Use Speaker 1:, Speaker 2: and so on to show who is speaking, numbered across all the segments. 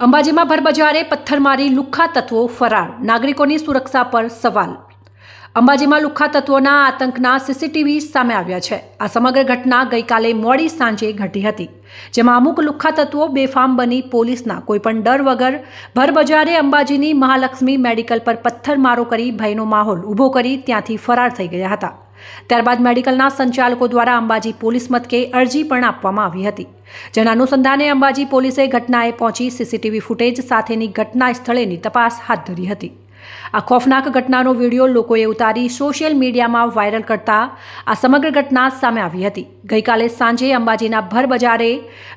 Speaker 1: અંબાજીમાં ભરબજારે પથ્થરમારી લુખ્ખા તત્વો ફરાર. નાગરિકોની સુરક્ષા પર સવાલ. અંબાજીમાં લુખ્ખા તત્વોના આતંકના સીસીટીવી સામે આવ્યા છે. આ સમગ્ર ઘટના ગઈકાલે મોડી સાંજે ઘટી હતી, જેમાં અમુક લુખ્ખા તત્વો બેફામ બની પોલીસના કોઈપણ ડર વગર ભરબજારે અંબાજીની મહાલક્ષ્મી મેડિકલ પર પથ્થરમારો કરી ભયનો માહોલ ઊભો કરી ત્યાંથી ફરાર થઈ ગયા હતા. ત્યારબાદ મેડિકલના સંચાલકો દ્વારા અંબાજી પોલીસ મથકે અરજી પણ આપવામાં આવી હતી. જેના અનુસંધાને અંબાજી પોલીસે ઘટનાએ પહોંચી સીસીટીવી ફૂટેજ સાથેની ઘટના સ્થળેની તપાસ હાથ ધરી હતી. આ ખોફનાક ઘટનાનો વીડિયો લોકોએ ઉતારી સોશિયલ મીડિયામાં વાયરલ કરતા આ સમગ્ર ઘટના સામે આવી હતી. ગઈકાલે સાંજે અંબાજીના ભર બજારે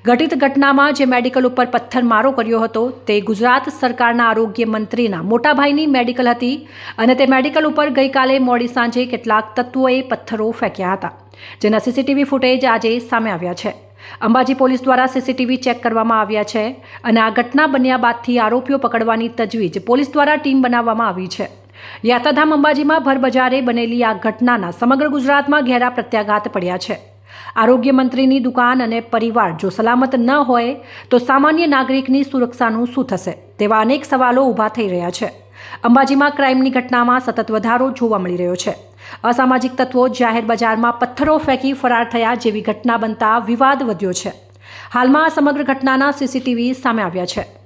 Speaker 1: ઘટિત ઘટનામાં જે મેડિકલ ઉપર પથ્થરમારો કર્યો હતો, તે ગુજરાત સરકારના આરોગ્ય મંત્રીના મોટાભાઈની મેડિકલ હતી અને તે મેડિકલ ઉપર ગઈકાલે મોડી સાંજે કેટલાક તત્વોએ પથ્થરો ફેંક્યા હતા, જેના સીસીટીવી ફૂટેજ આજે સામે આવ્યા છે. અંબાજી પોલીસ દ્વારા સીસીટીવી ચેક કરવામાં આવ્યા છે અને આ ઘટના બન્યા બાદથી આરોપીઓ પકડવાની તજવીજ પોલીસ દ્વારા ટીમ બનાવવામાં આવી છે. યાત્રાધામ અંબાજીમાં ભરબજારે બનેલી આ ઘટનાના સમગ્ર ગુજરાતમાં ઘેરા પ્રત્યાઘાત પડ્યા છે. આરોગ્ય મંત્રીની દુકાન અને પરિવાર જો સલામત ન હોય, તો સામાન્ય નાગરિકની સુરક્ષાનું શું થશે? તેવા અનેક સવાલો ઊભા થઈ રહ્યા છે. અંબાજીમાં ક્રાઇમની ઘટનામાં સતત વધારો જોવા મળી રહ્યો છે. અસામાજિક તત્વો જાહેર બજારમાં પથ્થરો ફેંકી ફરાર થયા જેવી ઘટના બનતા વિવાદ વધ્યો છે. હાલમાં આ સમગ્ર ઘટનાના સીસીટીવી સામે આવ્યા છે.